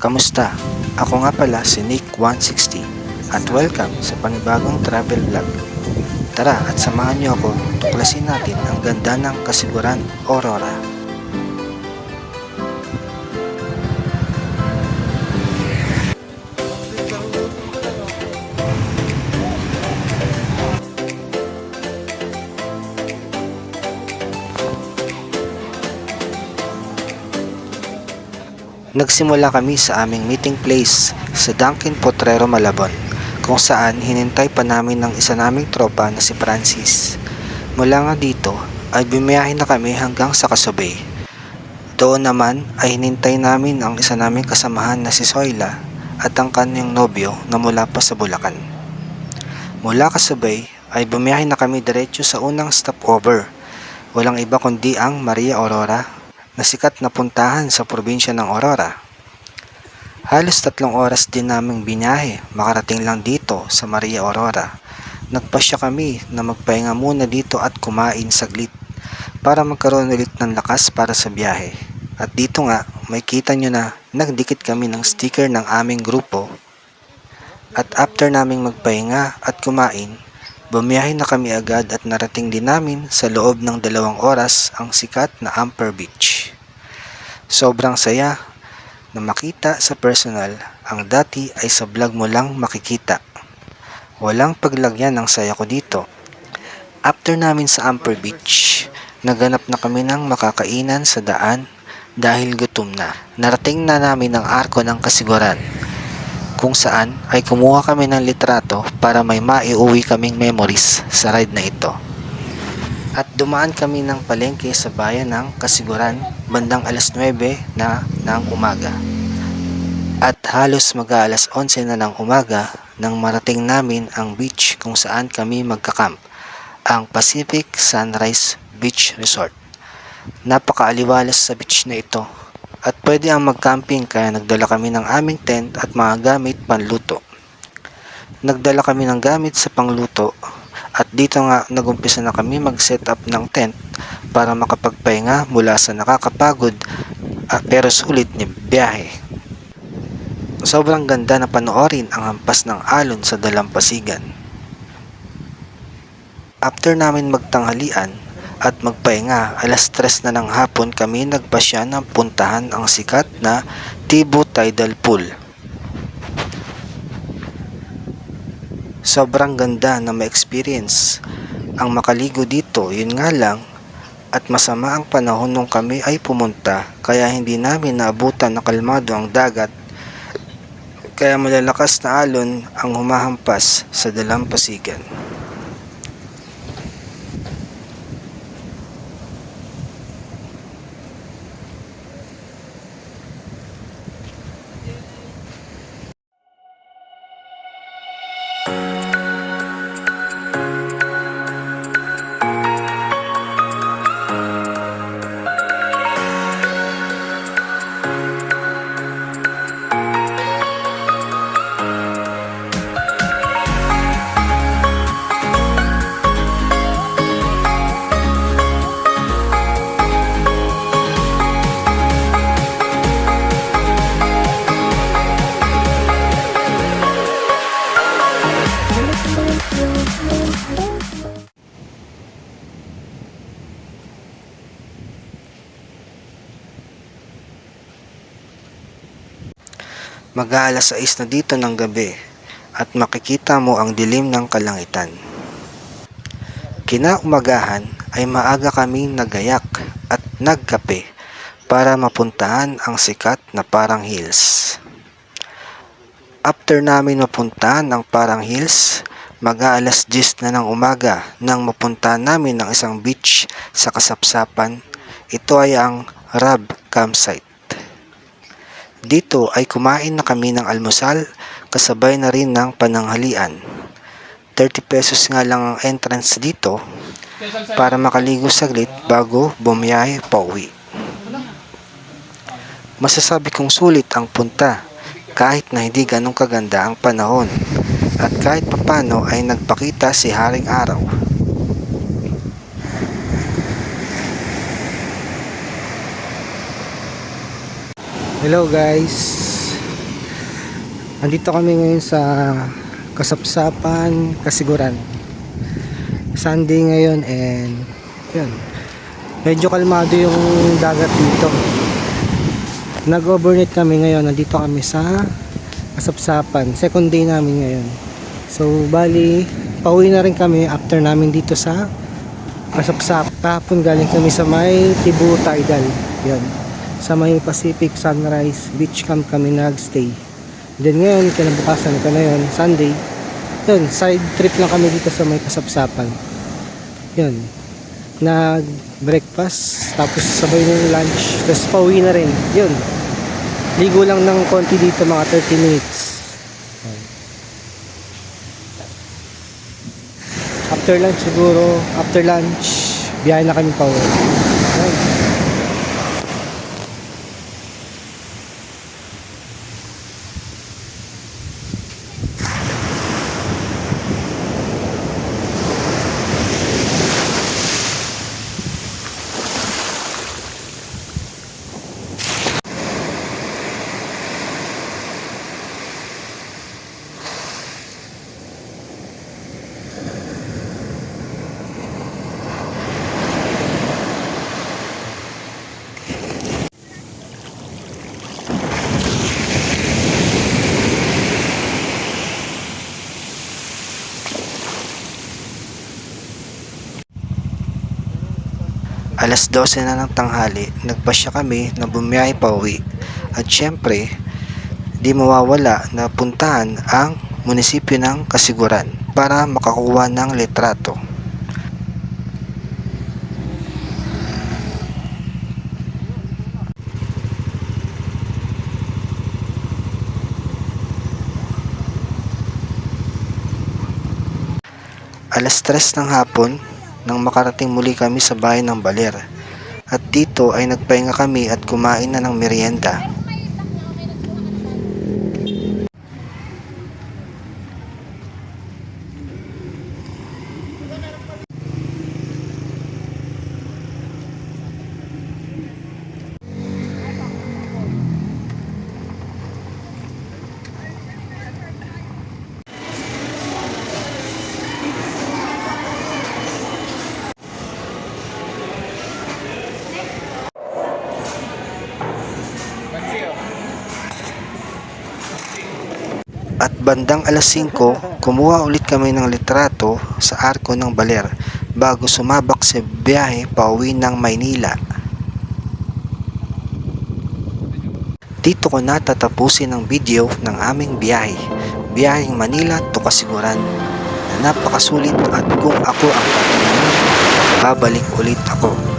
Kamusta? Ako nga pala si Nick160 at welcome sa panibagong travel vlog. Tara at samahan niyo ako tuklasin natin ang ganda ng Kasiguran Aurora. Nagsimula kami sa aming meeting place sa Dunkin Potrero Malabon kung saan hinintay pa namin ng isa naming tropa na si Francis. Mula nga dito ay bumiyahin na kami hanggang sa Kasubay. Doon naman ay hinintay namin ang isa naming kasamahan na si Soyla at ang kanyang nobyo na mula pa sa Bulacan. Mula Kasubay ay bumiyahin na kami diretso sa unang stopover. Walang iba kundi ang Maria Aurora na sikat na puntahan sa probinsya ng Aurora. Halos tatlong oras din naming binyahe makarating lang dito sa Maria Aurora. Nagpasya kami na magpahinga muna dito at kumain saglit para magkaroon ulit ng lakas para sa biyahe. At dito nga, may kita nyo na nagdikit kami ng sticker ng aming grupo. At after naming magpahinga at kumain, bumiyahe na kami agad at narating din namin sa loob ng dalawang oras ang sikat na Amper Beach. Sobrang saya na makita sa personal ang dati ay sa vlog mo lang makikita. Walang paglagyan ng saya ko dito. After namin sa Amper Beach, naganap na kami ng makakainan sa daan dahil gutom na. Narating na namin ang arko ng kasiguran kung saan ay kumuha kami ng litrato para may maiuwi kaming memories sa ride na ito. At dumaan kami ng palengke sa bayan ng Kasiguran bandang alas 9 na ng umaga. At halos mag alas 11 na ng umaga nang marating namin ang beach kung saan kami magkakamp, ang Pacific Sunrise Beach Resort. Napakaaliwalas sa beach na ito at pwede ang mag-camping kaya nagdala kami ng aming tent at mga gamit panluto. Nagdala kami ng gamit sa pangluto at dito nga nagumpisa na kami mag-set up ng tent para makapagpahinga mula sa nakakapagod ah, pero sulit ni biyahe. Sobrang ganda na panoorin ang hampas ng alon sa dalampasigan. After namin magtanghalian at magpahinga, alas tres na ng hapon kami nagpasya ng puntahan ang sikat na Tibo Tidal Pool. Sobrang ganda na ma-experience ang makaligo dito, yun nga lang, at masama ang panahon nung kami ay pumunta kaya hindi namin naabutan na kalmado ang dagat kaya malalakas na alon ang humahampas sa dalampasigan. Mag-aalas 6 na dito ng gabi at makikita mo ang dilim ng kalangitan. Kinaumagahan ay maaga kaming nagayak at nagkape para mapuntahan ang sikat na Parang Hills. After namin mapuntahan ang Parang Hills, mag-aalas 10 na ng umaga nang mapuntahan namin ang isang beach sa Kasapsapan. Ito ay ang Rab Campsite. Dito ay kumain na kami ng almusal kasabay na rin ng pananghalian. 30 pesos nga lang ang entrance dito para makaligo saglit bago bumiyahe pa uwi. Masasabi kong sulit ang punta kahit na hindi ganong kaganda ang panahon at kahit papano ay nagpakita si Haring Araw. Hello guys! Andito kami ngayon sa Kasapsapan, Kasiguran. Sunday ngayon and yun. Medyo kalmado yung dagat dito. Nag-overnight kami ngayon. Nandito kami sa Kasapsapan. Second day namin ngayon. So, bali, pauwi na rin kami after namin dito sa Kasapsap. Kahapon galing kami sa may Tibu Tidal. Yan. Sa may Pacific Sunrise Beach Camp kami nagstay. Then ngayon, kinabukasan ko na yun, Sunday. Yun, side trip lang kami dito sa may Kasapsapan. Yun. Nag-breakfast, tapos sabay na yung lunch, tapos pauwi na rin. Yun. Ligo lang ng konti dito, mga 30 minutes. After lunch siguro, after lunch, biyahe na kami pa uwi. Alas 12 na ng tanghali, nagpasya kami na bumiyahe pa uwi. At syempre, di mawawala na puntahan ang munisipyo ng Kasiguran para makakuha ng litrato. Alas 3 ng hapon nang makarating muli kami sa bahay ng Baler. At dito ay nagpahinga kami at kumain na ng merienda. Bandang alas 5, kumuha ulit kami ng litrato sa arko ng Baler bago sumabak sa biyahe pauwi ng Maynila. Dito ko natatapusin ang video ng aming biyahe, biyaheng Manila to Kasiguran na napakasulit at kung ako ang tatanungin, babalik ulit ako.